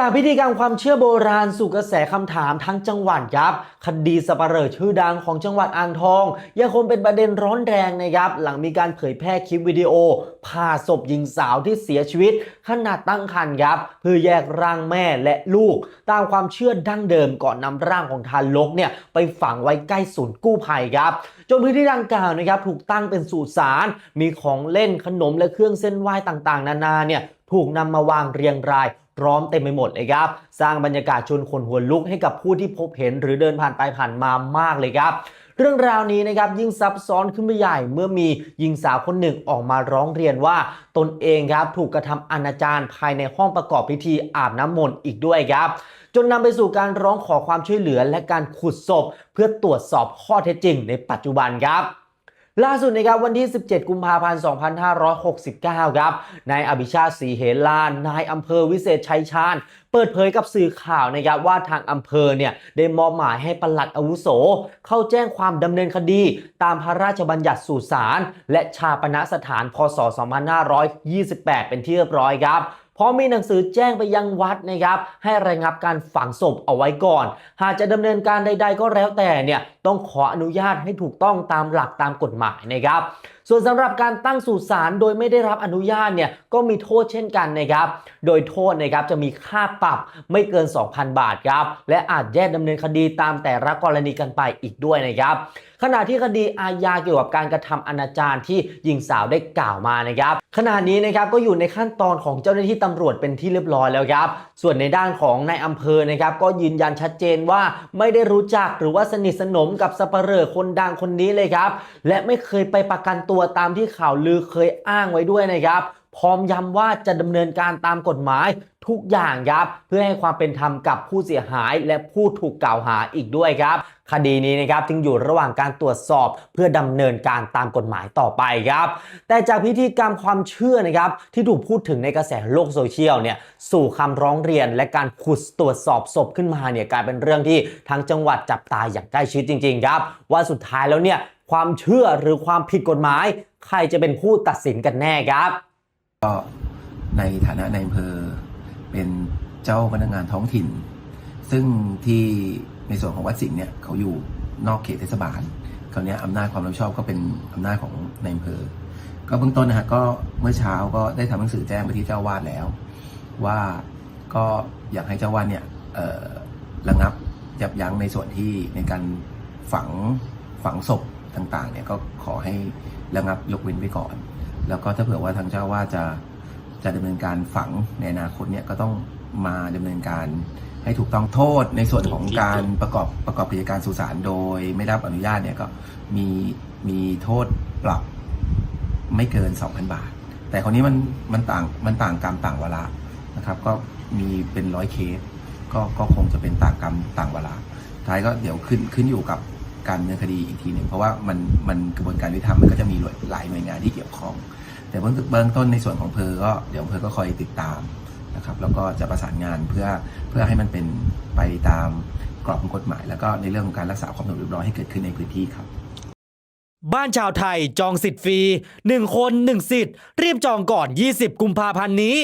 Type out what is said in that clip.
จากพิธีกรรมความเชื่อโบราณสู่กระแสคำถามทั้งจังหวัดครับ คดีสปเหร่อชื่อดังของจังหวัดอ่างทอง ยังคงเป็นประเด็นร้อนแรงนะครับ หลังมีการเผยแพร่คลิปวิดีโอผ่าศพหญิงสาวที่เสียชีวิต ขณะตั้งครรภ์ครับ เพื่อแยกร่างแม่และลูก ตามความเชื่อดั้งเดิมก่อนนำร่างของทารกเนี่ยไปฝังไว้ใกล้ศูนย์กู้ภัยครับจนพื้นที่ดังกล่าวนะครับถูกตั้งเป็นสุสานมีของเล่นขนมและเครื่องเส้นไหว้ต่างๆ นานาเนี่ยถูกนำมาวางเรียงราย ร้อมเต็มไปหมดเลยครับ สร้างบรรยากาศชวนขนหัวลุกให้กับผู้ที่พบเห็นหรือเดินผ่านไปผ่านมามากเลยครับเรื่องราวนี้นะครับยิ่งซับซ้อนขึ้นไปใหญ่เมื่อมีหญิงสาวคนหนึ่งออกมาร้องเรียนว่าตนเองครับถูกกระทำอนาจารภายในห้องประกอบพิธีอาบน้ำมนต์อีกด้วยครับ จนนำไปสู่การร้องขอความช่วยเหลือและการขุดศพ เพื่อตรวจสอบข้อเท็จจริงในปัจจุบันครับ ล่าสุดนะครับวันที่ 17 กุมภาพันธ์ 2569 ครับ นายอภิชาติศรีเหลาน นายอำเภอวิเศษชัยชาญ เปิดเผยกับสื่อข่าวนะครับว่าทางอำเภอเนี่ยได้มอบหมายให้ปลัดอาวุโส เข้าแจ้งความดำเนินคดี ตามพระราชบัญญัติสุสานและชาปนสถานพศ 2528 เป็นที่เรียบร้อยครับ พร้อมีหนังสือแจ้งไปยังวัดนะครับให้ระงับการฝังศพเอาไว้ก่อน หากจะดำเนินการใด ๆ ก็แล้วแต่เนี่ยต้องขออนุญาตให้ถูกต้องตามหลักตามกฎหมายนะครับ ส่วนสำหรับการตั้งสุสานโดยไม่ได้รับอนุญาตเนี่ยก็มีโทษเช่นกันนะครับ โดยโทษนะครับจะมีค่าปรับไม่เกิน 2,000 บาทครับ และอาจแยกดำเนินคดีตามแต่ละกรณีกันไปอีกด้วยนะครับขณะที่คดีอาญาเกี่ยวกับการกระทำอนาจารที่หญิงสาวได้กล่าวมานะครับขณะนี้นะครับก็อยู่ในขั้นตอนของเจ้าหน้าที่ตำรวจเป็นที่เรียบร้อยแล้วครับ ส่วนในด้านของนายอำเภอนะครับก็ยืนยันชัดเจนว่าไม่ได้รู้จักหรือว่าสนิทสนมกับสปเหร่อคนดังคนนี้เลยครับ และไม่เคยไปประกันตัวตามที่ข่าวลือเคยอ้างไว้ด้วยนะครับ พร้อมย้ำว่าจะดำเนินการตามกฎหมายทุกอย่างครับ เพื่อให้ความเป็นธรรมกับผู้เสียหายและผู้ถูกกล่าวหาอีกด้วยครับ คดีนี้นะครับจึงอยู่ระหว่างการตรวจสอบเพื่อดำเนินการตามกฎหมายต่อไปครับ แต่จากพิธีกรรมความเชื่อนะครับที่ถูกพูดถึงในกระแสโลกโซเชียลเนี่ยสู่คำร้องเรียนและการขุดตรวจสอบศพขึ้นมาเนี่ยกลายเป็นเรื่องที่ทั้งจังหวัดจับตาอย่างใกล้ชิดจริงๆครับ ว่าสุดท้ายแล้วเนี่ย ความเชื่อหรือความผิดกฎหมาย ใครจะเป็นผู้ตัดสินกันแน่ครับ ก็ในฐานะในอำเภอเป็นเจ้าพนักงานท้องถิ่น ซึ่งที่ในส่วนของวัดสิงห์เนี่ยเขาอยู่นอกเขตเทศบาลคราวเนี้ยอำนาจความรับผิดชอบก็เป็นอำนาจของในอำเภอ ก็เบื้องต้นนะฮะก็เมื่อเช้าก็ได้ทำหนังสือแจ้งไปที่เจ้าวาดแล้ว ว่าก็อยากให้เจ้าวาดเนี่ยเอ่อระงับยับยั้งในส่วนที่ในการฝังฝังศพ ต่างๆเนี่ยก็ขอให้ระงับยกเว้นไว้ก่อน แล้วก็ถ้าเผื่อว่าทางเจ้าว่าจะจะดำเนินการฝังในอนาคตเนี่ยก็ต้องมาดำเนินการให้ถูกต้องโทษในส่วนของการประกอบประกอบกิจการสุสานโดยไม่ได้รับอนุญาตเนี่ยก็มีมีโทษปรับไม่เกิน 2,000 บาท แต่คราวนี้มันมันต่างมันต่างกรรมต่างวาระนะครับ ก็มีเป็นร้อยเคสก็ก็คงจะเป็นต่างกรรมต่างวาระท้ายก็เดี๋ยวขึ้นขึ้นอยู่กับ การดำเนินคดีอีกทีหนึ่งเพราะว่ามันมันกระบวนการยุติธรรมมันก็จะมีหลายหน่วยงานที่เกี่ยวข้อง แต่เบื้องเบื้องต้นในส่วนของเพอก็เดี๋ยวเพอก็คอยติดตามนะครับแล้วก็จะประสานงานเพื่อเพื่อให้มันเป็นไปตามกรอบของกฎหมาย แล้วก็ในเรื่องของการรักษาความสงบเรียบร้อยให้เกิดขึ้นในพื้นที่ครับบ้านชาวไทยจองสิทธิ์ฟรี 1 คน 1 สิทธิ์รีบจองก่อน 20 กุมภาพันธ์นี้